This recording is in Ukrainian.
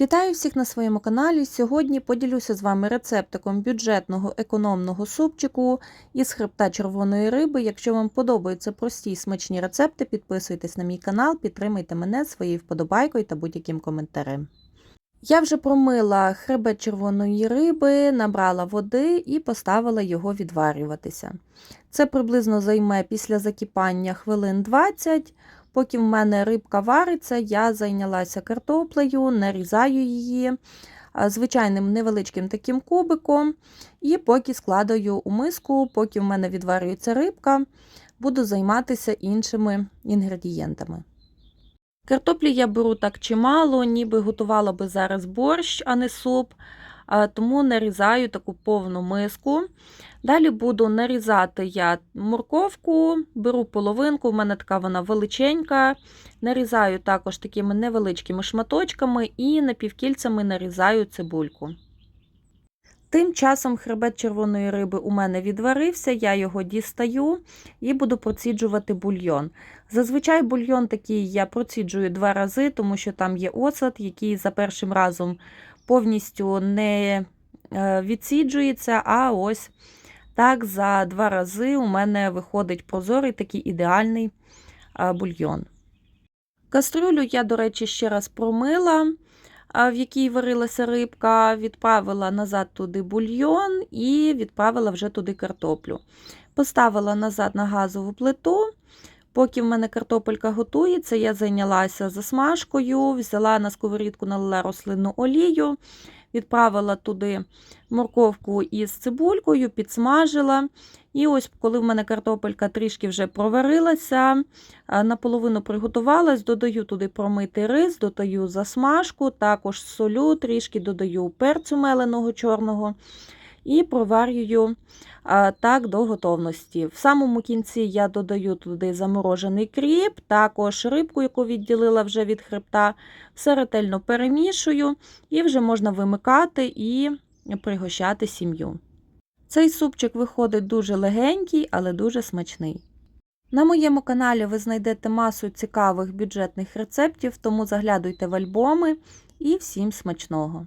Вітаю всіх на своєму каналі. Сьогодні поділюся з вами рецептиком бюджетного економного супчику із хребта червоної риби. Якщо вам подобаються прості і смачні рецепти, підписуйтесь на мій канал, підтримайте мене своєю вподобайкою та будь-яким коментарем. Я вже промила хребет червоної риби, набрала води і поставила його відварюватися. Це приблизно займе після закипання хвилин 20. Поки в мене рибка вариться, я зайнялася картоплею, нарізаю її звичайним невеличким таким кубиком. І поки складаю у миску, поки в мене відварюється рибка, буду займатися іншими інгредієнтами. Картоплі я беру так чимало, ніби готувала би зараз борщ, а не суп, тому нарізаю таку повну миску. Далі буду нарізати я морковку, беру половинку, в мене така вона величенька. Нарізаю також такими невеличкими шматочками і напівкільцями нарізаю цибульку. Тим часом хребет червоної риби у мене відварився, я його дістаю і буду проціджувати бульйон. Зазвичай бульйон такий я проціджую два рази, тому що там є оцет, який за першим разом повністю не відсіджується, а ось так за два рази у мене виходить прозорий такий ідеальний бульйон. Кастрюлю я, до речі, ще раз промила, в якій варилася рибка, відправила назад туди бульйон і відправила вже туди картоплю. Поставила назад на газову плиту. Поки в мене картопелька готується, я зайнялася засмажкою, взяла на сковорідку, налила рослинну олію, відправила туди морковку із цибулькою, підсмажила. І ось, коли в мене картопелька трішки вже проварилася, наполовину приготувалась, додаю туди промитий рис, додаю засмажку, також солю, трішки додаю перцю меленого чорного і проварюю так до готовності. В самому кінці я додаю туди заморожений кріп, також рибку, яку відділила вже від хребта, все ретельно перемішую і вже можна вимикати і пригощати сім'ю. Цей супчик виходить дуже легенький, але дуже смачний. На моєму каналі ви знайдете масу цікавих бюджетних рецептів, тому заглядуйте в альбоми і всім смачного!